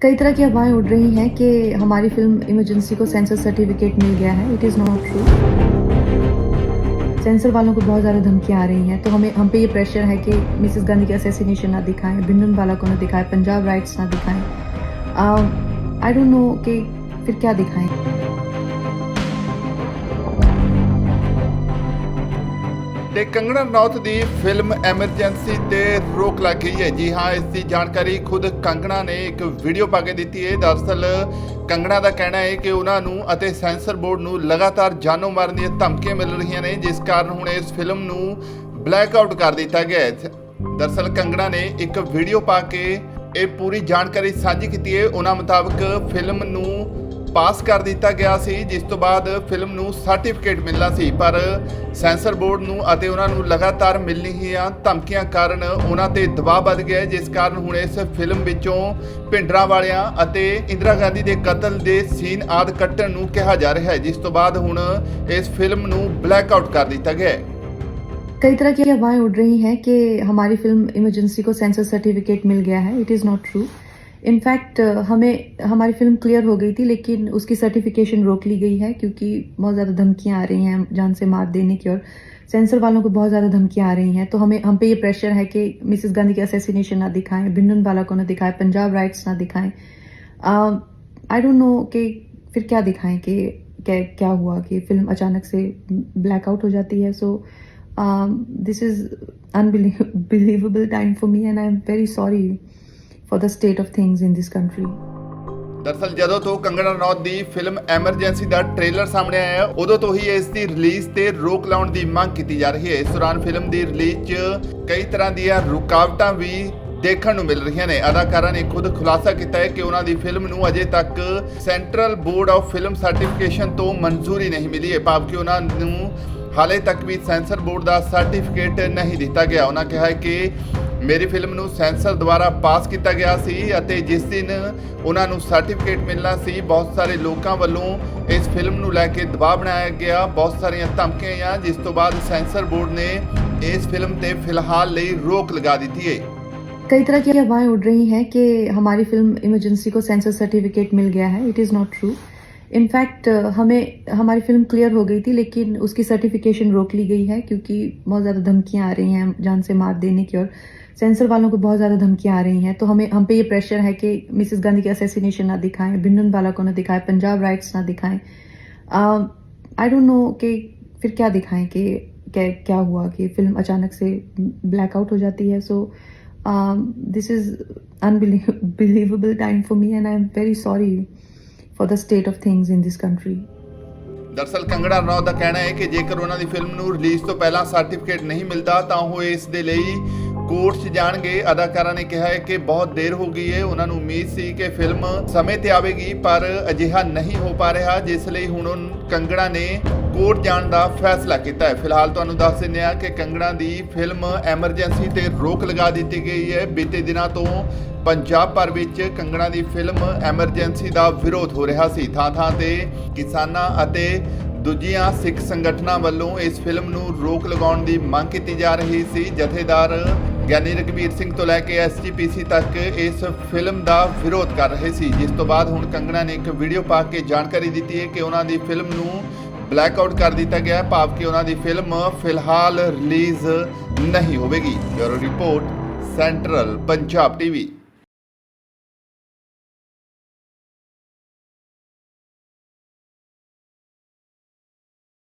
कई तरह की अफवाहें उड़ रही हैं कि हमारी फिल्म इमरजेंसी को सेंसर सर्टिफिकेट मिल गया है it is not true censor वालों को बहुत ज़्यादा धमकियाँ आ रही हैं तो हमें हम पे ये प्रेशर है कि मिसेस गांधी के असैसिनेशन ना दिखाएं भिंडन वाला को ना दिखाएं पंजाब राइट्स ना दिखाएं आई डोंट नो कि फिर क्या दिखाएं ਤੇ ਕੰਗਣਾ ਰਣੌਤ ਦੀ ਫਿਲਮ ਐਮਰਜੈਂਸੀ ਤੇ ਰੋਕ ਲੱਗ ਗਈ ਹੈ। ਜੀ ਹਾਂ, ਇਸ ਦੀ ਜਾਣਕਾਰੀ ਖੁਦ ਕੰਗਣਾ ਨੇ ਇੱਕ ਵੀਡੀਓ ਪਾ ਕੇ ਦਿੱਤੀ ਹੈ। ਦਰਅਸਲ, ਕੰਗਣਾ ਦਾ ਕਹਿਣਾ ਹੈ ਕਿ ਉਹਨਾਂ ਨੂੰ ਅਤੇ ਸੈਂਸਰ ਬੋਰਡ ਨੂੰ ਲਗਾਤਾਰ ਜਾਨੋਂ ਮਾਰਨ ਦੀਆਂ ਧਮਕੀਆਂ ਮਿਲ ਰਹੀਆਂ ਨੇ, ਜਿਸ ਕਾਰਨ ਹੁਣ ਇਸ ਫਿਲਮ ਨੂੰ ਬਲੈਕ ਆਊਟ ਕਰ ਦਿੱਤਾ ਗਿਆ ਹੈ। ਦਰਅਸਲ, ਕੰਗਣਾ ਨੇ ਇੱਕ ਵੀਡੀਓ ਪਾ ਕੇ ਇਹ ਪੂਰੀ ਜਾਣਕਾਰੀ ਸਾਂਝੀ ਕੀਤੀ ਹੈ। ਉਹਨਾਂ ਮੁਤਾਬਕ, ਫਿਲਮ ਨੂੰ ਪਾਸ ਕਰ ਦਿੱਤਾ ਗਿਆ ਸੀ ਜਿਸ ਤੋਂ ਬਾਅਦ ਫਿਲਮ ਨੂੰ ਸਰਟੀਫਿਕੇਟ ਮਿਲਣਾ ਸੀ ਪਰ ਸੈਂਸਰ ਬੋਰਡ ਨੂੰ ਅਤੇ ਉਹਨਾਂ ਨੂੰ ਲਗਾਤਾਰ ਮਿਲ ਰਹੀਆਂ ਧਮਕੀਆਂ ਕਾਰਨ ਉਹਨਾਂ ਤੇ ਦਬਾਅ ਵੱਧ ਗਿਆ ਹੈ, ਜਿਸ ਕਾਰਨ ਹੁਣ ਇਸ ਫਿਲਮ ਵਿੱਚੋਂ ਭਿੰਡਰਾਂ ਵਾਲਿਆਂ ਅਤੇ ਇੰਦਰਾ ਗਾਂਧੀ ਦੇ ਕਤਲ ਦੇ ਸੀਨ ਆਦ ਕੱਟਣ ਨੂੰ ਕਿਹਾ ਜਾ ਰਿਹਾ ਹੈ ਜਿਸ ਤੋਂ ਬਾਅਦ ਹੁਣ ਇਸ ਫਿਲਮ ਨੂੰ ਬਲੈਕ ਆਊਟ ਕਰ ਦਿੱਤਾ ਗਿਆ ਹੈ कई तरह की अफवाहें उड़ रही हैं कि हमारी फिल्म इमरजेंसी को सेंसर सर्टिफिकेट मिल गया है it is not true in fact हमें, हमारी फ़िल्म क्लियर हो गई थी, लेकिन उसकी सर्टिफिकेशन रोक ली गई है, क्योंकि बहुत ज़्यादा धमकियाँ आ रही हैं जान से मार देने की, और सेंसर वालों को बहुत ज़्यादा धमकियाँ आ रही हैं। तो हमें, हम पे ये प्रेशर है कि मिसेस गांधी के असैसिनेशन ना दिखाएँ भिंडन वाला को ना दिखाएँ पंजाब राइट्स ना दिखाएँ। आई डोंट नो कि फिर क्या दिखाएँ कि क्या क्या हुआ कि फ़िल्म अचानक से ब्लैकआउट हो जाती है। So this is unbelievable time for me and I am very sorry for the state of things in this country. ਦਰਅਸਲ ਜਦੋਂ ਤੋਂ ਕੰਗਣਾ ਰਣੌਤ ਦੀ ਫਿਲਮ ਐਮਰਜੈਂਸੀ ਦਾ ਟ੍ਰੇਲਰ ਸਾਹਮਣੇ ਆਇਆ, ਉਦੋਂ ਤੋਂ ਹੀ ਇਸ ਦੀ ਰਿਲੀਜ਼ ਤੇ ਰੋਕ ਲਾਉਣ ਦੀ ਮੰਗ ਕੀਤੀ ਜਾ ਰਹੀ ਹੈ। ਇਸ ਦੌਰਾਨ ਫਿਲਮ ਦੀ ਰਿਲੀਜ਼ 'ਚ ਕਈ ਤਰ੍ਹਾਂ ਦੀਆਂ ਰੁਕਾਵਟਾਂ ਵੀ ਦੇਖਣ ਨੂੰ ਮਿਲ ਰਹੀਆਂ ਨੇ। ਅਦਾਕਾਰਾਂ ਨੇ ਖੁਦ ਖੁਲਾਸਾ ਕੀਤਾ ਹੈ ਕਿ ਉਹਨਾਂ ਦੀ ਫਿਲਮ ਨੂੰ ਅਜੇ ਤੱਕ Central Board of Film Certification ਤੋਂ ਮਨਜ਼ੂਰੀ ਨਹੀਂ ਮਿਲੀ ਹੈ ਭਾਵ ਕਿ ਉਹਨਾਂ ਨੂੰ ਹਾਲੇ ਤੱਕ ਵੀ ਸੈਂਸਰ ਬੋਰਡ ਦਾ ਸਰਟੀਫਿਕੇਟ ਨਹੀਂ ਦਿੱਤਾ ਗਿਆ। ਉਹਨਾਂ ਕਿਹਾ ਹੈ ਕਿ ਮੇਰੀ ਫਿਲਮ ਨੂੰ ਸੈਂਸਰ ਦੁਆਰਾ ਪਾਸ ਕੀਤਾ ਗਿਆ ਸੀ ਅਤੇ ਜਿਸ ਦਿਨ ਉਹਨਾਂ ਨੂੰ ਸਰਟੀਫਿਕੇਟ ਮਿਲਣਾ ਸੀ ਬਹੁਤ ਸਾਰੇ ਲੋਕਾਂ ਵੱਲੋਂ ਇਸ ਫਿਲਮ ਨੂੰ ਲੈ ਕੇ ਦਬਾਅ ਬਣਾਇਆ ਗਿਆ ਬਹੁਤ ਸਾਰੀਆਂ ਧਮਕੀਆਂ ਆਈਆਂ ਜਿਸ ਤੋਂ ਬਾਅਦ ਸੈਂਸਰ ਬੋਰਡ ਨੇ ਇਸ ਫਿਲਮ ਤੇ ਫਿਲਹਾਲ ਲਈ ਰੋਕ ਲਗਾ ਦਿੱਤੀ ਹੈ कई तरह की अफवाहें उड़ रही हैं कि हमारी फिल्म इमरजेंसी को सेंसर सर्टिफिकेट मिल गया है it is not true in fact हमें, हमारी फ़िल्म क्लियर हो गई थी, लेकिन उसकी सर्टिफिकेशन रोक ली गई है, क्योंकि बहुत ज़्यादा धमकियाँ आ रही हैं जान से मार देने की, और सेंसर वालों को बहुत ज़्यादा धमकियाँ आ रही हैं। तो हमें, हम पे ये प्रेशर है कि मिसेस गांधी के असैसिनेशन ना दिखाएँ भिंडन वाला को ना दिखाएँ पंजाब राइट्स ना दिखाएँ। आई डोंट नो कि फिर क्या दिखाएँ कि क्या क्या हुआ कि फ़िल्म अचानक से ब्लैकआउट हो जाती है। So this is unbelievable time for me and I am very sorry for the state of things in this country. ਦਰਅਸਲ ਕੰਗੜਾ ਰਣੌਤ ਦਾ ਕਹਿਣਾ ਹੈ ਕਿ ਜੇਕਰ ਉਹਨਾਂ ਦੀ ਫਿਲਮ ਨੂੰ ਰਿਲੀਜ਼ ਤੋਂ ਪਹਿਲਾਂ ਸਰਟੀਫਿਕੇਟ ਨਹੀਂ ਮਿਲਦਾ, ਤਾਂ ਉਹ ਇਸ ਦੇ ਲਈ ਕੋਰਟ 'ਚ ਜਾਣਗੇ। ਅਦਾਕਾਰਾਂ ਨੇ ਕਿਹਾ ਹੈ ਕਿ ਬਹੁਤ ਦੇਰ ਹੋ ਗਈ ਹੈ। ਉਹਨਾਂ ਨੂੰ ਉਮੀਦ ਸੀ ਕਿ ਫਿਲਮ ਸਮੇਂ ਤੇ ਆਵੇਗੀ, ਪਰ ਅਜਿਹਾ ਨਹੀਂ ਹੋ ਪਾ ਰਿਹਾ, ਜਿਸ ਲਈ ਹੁਣ ਉਨ- ਕੰਗਣਾ ਨੇ ਕੋਰਟ ਜਾਣ ਦਾ ਫੈਸਲਾ ਕੀਤਾ ਹੈ। ਫਿਲਹਾਲ ਤੁਹਾਨੂੰ ਦੱਸ ਦਿੰਦੇ ਹਾਂ ਕਿ ਕੰਗਣਾ ਦੀ ਫਿਲਮ ਐਮਰਜੈਂਸੀ ਤੇ ਰੋਕ ਲਗਾ ਦਿੱਤੀ ਗਈ ਹੈ। ਬੀਤੇ ਦਿਨਾਂ ਤੋਂ ਪੰਜਾਬ ਭਰ ਵਿੱਚ ਕੰਗਣਾ ਦੀ ਫਿਲਮ ਐਮਰਜੈਂਸੀ ਦਾ ਵਿਰੋਧ ਹੋ ਰਿਹਾ ਸੀ। ਥਾਂ-ਥਾਂ ਤੇ ਕਿਸਾਨਾਂ ਅਤੇ ਦੂਜੀਆਂ ਸਿੱਖ ਸੰਗਠਨਾਂ ਵੱਲੋਂ ਇਸ ਫਿਲਮ ਨੂੰ ਰੋਕ ਲਗਾਉਣ ਦੀ ਮੰਗ ਕੀਤੀ ਜਾ ਰਹੀ ਸੀ। ਜਥੇਦਾਰ ਗਿਆਨੀ ਰਘਬੀਰ ਸਿੰਘ ਤੋਂ ਲੈ ਕੇ ਐਸਜੀਪੀਸੀ ਤੱਕ ਇਸ ਫਿਲਮ ਦਾ ਵਿਰੋਧ ਕਰ ਰਹੇ ਸੀ, ਜਿਸ ਤੋਂ ਬਾਅਦ ਹੁਣ ਕੰਗਣਾ ਨੇ ਇੱਕ ਵੀਡੀਓ ਪਾ ਕੇ ਜਾਣਕਾਰੀ ਦਿੱਤੀ ਹੈ ਕਿ ਉਹਨਾਂ ਦੀ ਫਿਲਮ ਨੂੰ ਬਲੈਕ ਆਊਟ ਕਰ ਦਿੱਤਾ ਗਿਆ ਭਾਵ ਕਿ ਉਹਨਾਂ ਦੀ ਫਿਲਮ ਫਿਲਹਾਲ ਰਿਲੀਜ਼ ਨਹੀਂ ਹੋਵੇਗੀ। Bureau report, central Punjab TV.